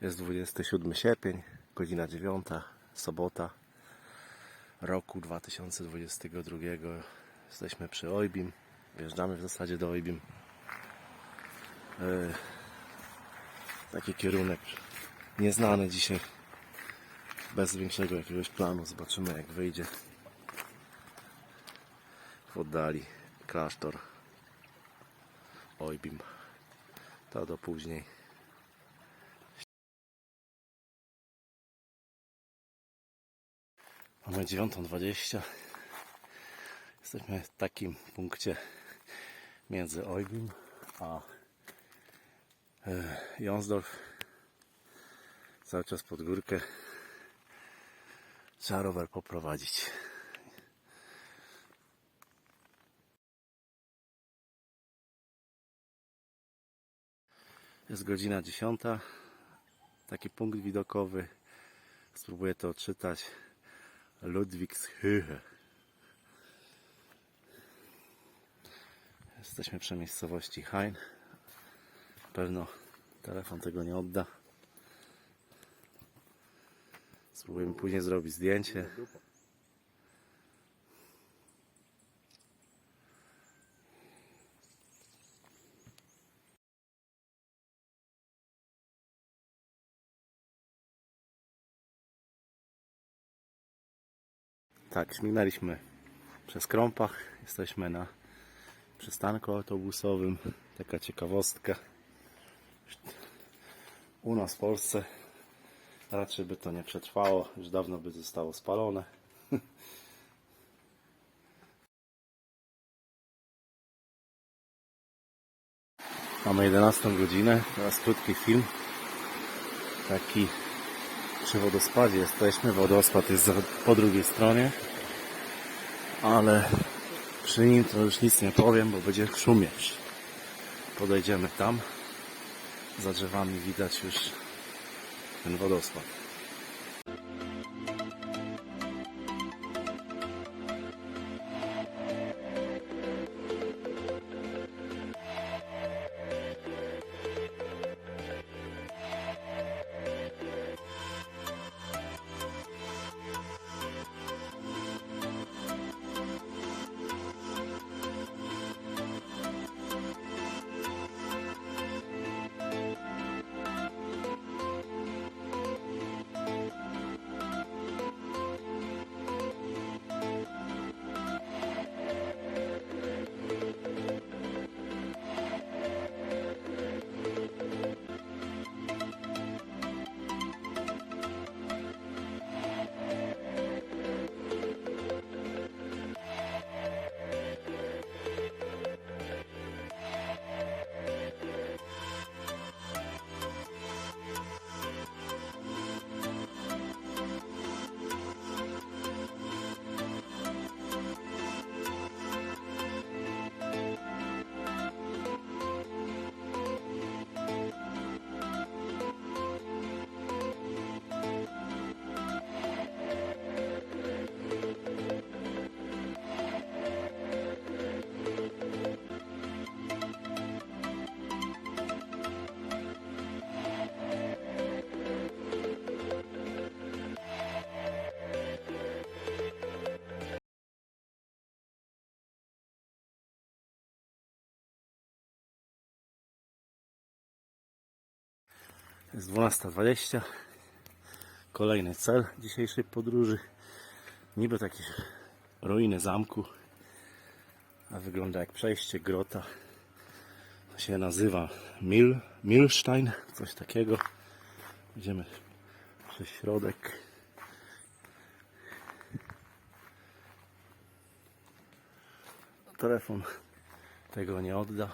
Jest 27 sierpień, godzina 9, sobota roku 2022. Jesteśmy przy Ojbim. Wjeżdżamy w zasadzie do Ojbim. E, Taki kierunek nieznany dzisiaj. Bez większego jakiegoś planu. Zobaczymy jak wyjdzie. W oddali klasztor Ojbim. To do później. Mamy 9.20. Jesteśmy w takim punkcie między Ojbim a e, Jonsdorf. Cały czas pod górkę. Trzeba rower poprowadzić. Jest godzina 10. Taki punkt widokowy. Spróbuję to odczytać. Ludwigshöhe. Jesteśmy przy miejscowości Hain. Pewno telefon tego nie odda. Spróbujemy później zrobić zdjęcie. Tak, śmignęliśmy przez Krąpach. Jesteśmy na przystanku autobusowym. Taka ciekawostka. U nas w Polsce raczej by to nie przetrwało. Już dawno by zostało spalone. Mamy 11 godzinę. Teraz krótki film. Taki przy wodospadzie jesteśmy. Wodospad jest po drugiej stronie. Ale przy nim to już nic nie powiem, bo będzie szumieć. Podejdziemy tam. Za drzewami widać już ten wodospad. Jest 12.20. Kolejny cel dzisiejszej podróży. Niby takie ruiny zamku, a wygląda jak przejście, grota. To się nazywa Mil, Milstein, coś takiego. Idziemy przez środek. Telefon tego nie odda,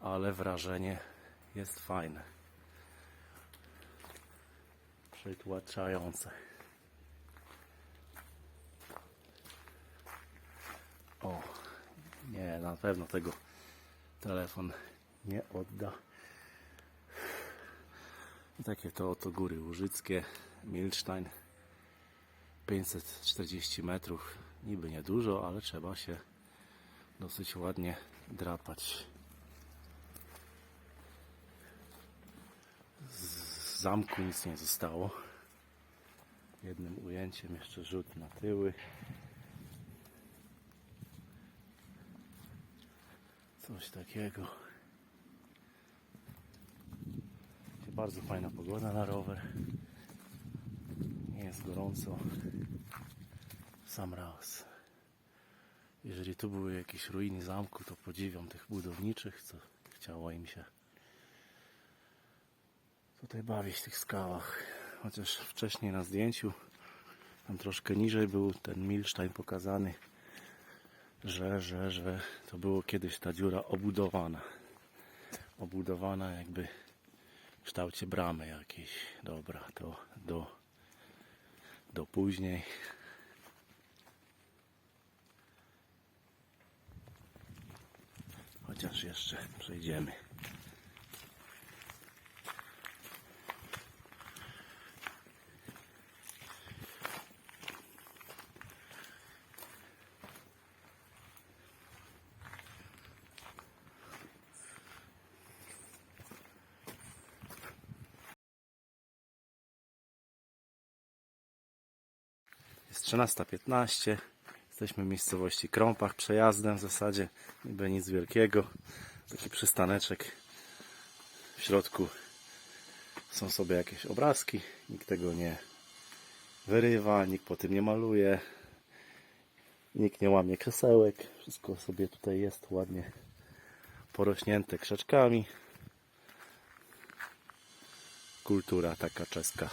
ale wrażenie jest fajne. Przytłaczające. O, nie, na pewno tego telefon nie odda. Takie to oto góry łużyckie, Milstein. 540 metrów. Niby niedużo, ale trzeba się dosyć ładnie drapać. Z zamku nic nie zostało. Jednym ujęciem jeszcze rzut na tyły. Coś takiego. Bardzo fajna pogoda na rower. Nie jest gorąco. Sam raz. Jeżeli tu były jakieś ruiny zamku, to podziwiam tych budowniczych, co chciało im się tutaj bawić w tych skałach. Chociaż wcześniej na zdjęciu, tam troszkę niżej był ten Milstein pokazany, że, że, że to było kiedyś ta dziura obudowana. Obudowana jakby w kształcie bramy jakiejś. Dobra, to do, do później. Chociaż jeszcze przejdziemy. Jest 13.15. Jesteśmy w miejscowości Krąpach, przejazdem w zasadzie, niby nic wielkiego. Taki przystaneczek. W środku są sobie jakieś obrazki. Nikt tego nie wyrywa, nikt po tym nie maluje. Nikt nie łamie krzesełek. Wszystko sobie tutaj jest ładnie porośnięte krzaczkami. Kultura taka czeska.